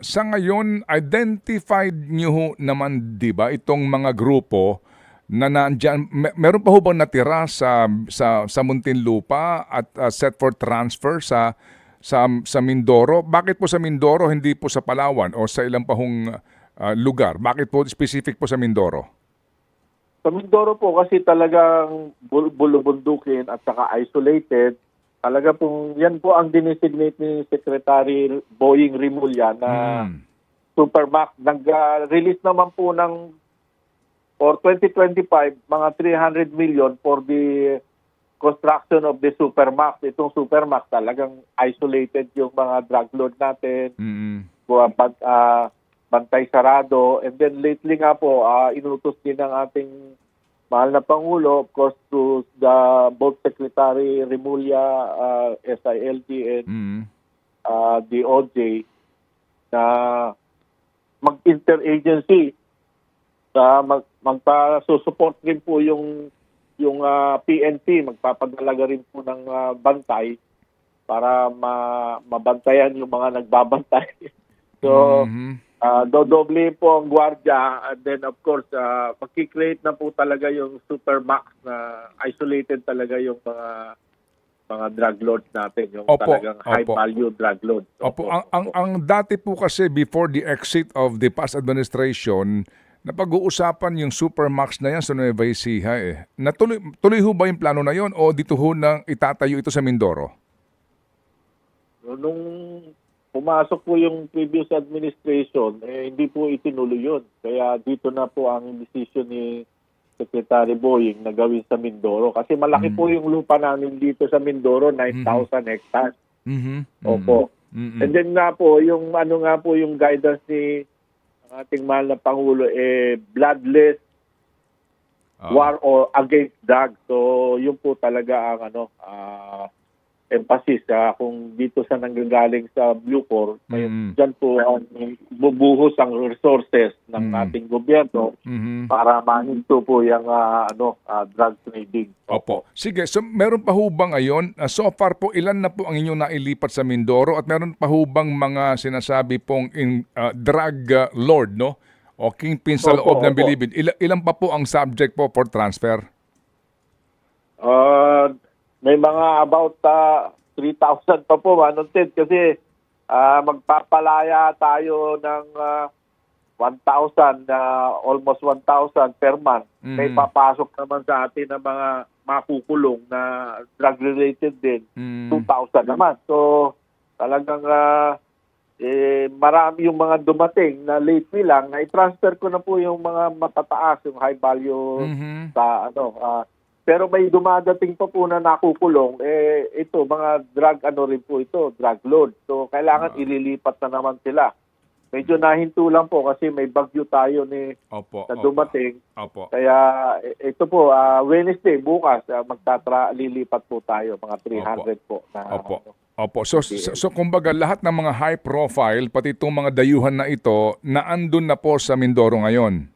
sa ngayon, identified niyo naman, di ba, itong mga grupo na nandyan, me- meron pa ho bang natira sa, sa, sa Muntinlupa at uh, set for transfer sa, sa, sa Mindoro? Bakit po sa Mindoro, hindi po sa Palawan o sa ilang pa hong uh, lugar? Bakit po specific po sa Mindoro? Sa Mindoro po kasi talagang bul- bulubundukin at saka isolated. Talaga pong yan po ang dinesignate ni Secretary Boying Rimulya na Mm. Supermax. Nag-release naman po ng for 2025 mga 300 million for the construction of the Supermax. Itong Supermax talagang isolated yung mga drug lord natin. Mm. ah, bantay sarado and then lately nga po ah, inutos din ng ating mahal na pangulo of course to the both secretary Remulla ah, SILG and Mm. ah, DOJ na mag-interagency sa mag magpa-support rin po yung yung ah, PNP magpapadalaga rin po ng ah, bantay para ma mabantayan yung mga nagbabantay. so Mhm. Ah, dodoble po ang gwardiya and then of course uh, magki-create na po talaga yung supermax na isolated talaga yung mga mga drug lords natin, yung Opo, talagang high opo. value drug lords. Opo, ang, ang, ang dati po kasi before the exit of the past administration, napag-uusapan yung Supermax na yan sa Nueva Ecija eh. Natuloy, tuloy ho ba yung plano na yon o dito ho nang itatayo ito sa Mindoro? Nung pumasok po yung previous administration, eh, hindi po itinuloy yun. Kaya dito na po ang decision ni Secretary Boying na gawin sa Mindoro. Kasi malaki po yung lupa namin dito sa Mindoro, 9,000 hectares. Mhm. Opo. Mhm. And then nga po, yung ano nga po yung guidance ni ang ating mahal na Pangulo, eh, bloodless Ah. war or against drugs. So, yun po talaga ang ano, ah, emphasis ah, kung dito sa nanggagaling sa Bucor, Mm. dyan po ang bubuhos ang resources ng Mm. ating gobyerno Mhm. para mahinto po yung ah, ano, ah, drug trading. Opo. Sige, so meron pa ho ba ngayon? Ah, so far po, ilan na po ang inyong nailipat sa Mindoro at meron pa ho bang mga sinasabi pong in, ah, drug ah, lord, no? O kingpin sa Opo, loob ng opo. bilibid. Ila- ilan pa po ang subject po for transfer? Uh, may mga about uh, 3,000 pa po, Manong Ted, kasi ah, magpapalaya tayo ng ah, 1,000, na almost 1,000 per month. May Mhm. papasok naman sa atin ng mga makukulong na drug-related din, Mm. 2,000 naman. So, talagang ah, eh, marami yung mga dumating na lately lang, na i-transfer ko na po yung mga matataas, yung high value Mhm. sa ano ah, pero may dumadating pa po na nakukulong eh ito mga drug ano rin po ito drug load so kailangan Ah. ililipat na naman sila medyo nahinto lang po kasi may bagyo tayo ni Opo. na opo, dumating Opo. kaya eh, ito po ah, Wednesday bukas ah, magtatra lilipat po tayo mga 300 po na Opo. ano. Opo. So, so, so, kumbaga lahat ng mga high profile, pati itong mga dayuhan na ito, naandun na po sa Mindoro ngayon.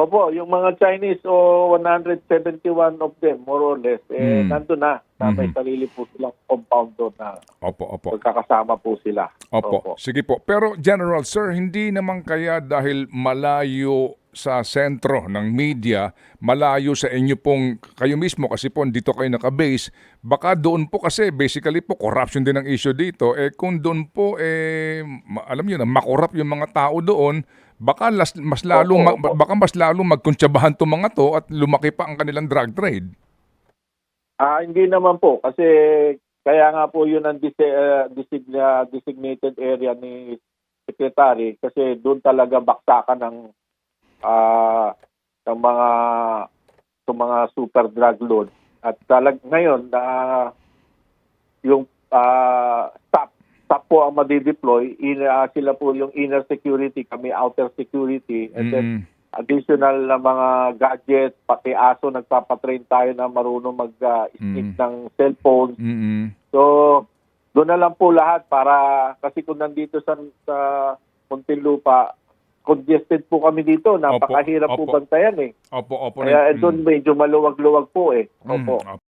Opo, yung mga Chinese o 171 of them more or less eh Mm. nandun na na may Mhm. sarili po silang compound doon na Opo, opo. magkakasama po sila. Opo. Sige po. Pero General, sir, hindi naman kaya dahil malayo sa sentro ng media, malayo sa inyo pong, kayo mismo kasi po dito kayo nakabase, baka doon po kasi basically po corruption din ang issue dito. Eh kung doon po, eh, ma- alam niyo na, makorap yung mga tao doon, baka las, mas lalong, Opo, ma- opo. baka mas lalong magkuntsabahan tong mga to at lumaki pa ang kanilang drug trade. Ah, hindi naman po kasi kaya nga po yun ang uh, design- uh, designated area ni secretary kasi doon talaga baksakan ng ah ng mga ng mga super drug lord at talag ngayon na yung ah stop stop po ang madi-deploy in, ah, sila po yung inner security kami outer security and then Mm. additional na mga gadgets, pati aso, nagpapatrain tayo na marunong mag-sneak Mm. ng cellphone. Mm-mm. So, doon na lang po lahat para, kasi kung nandito sa, sa Muntinlupa, congested po kami dito. Napakahirap po opo. bantayan eh. Opo, opo. Kaya eh, Mm. doon medyo maluwag-luwag po eh. Mm. Opo. Opo.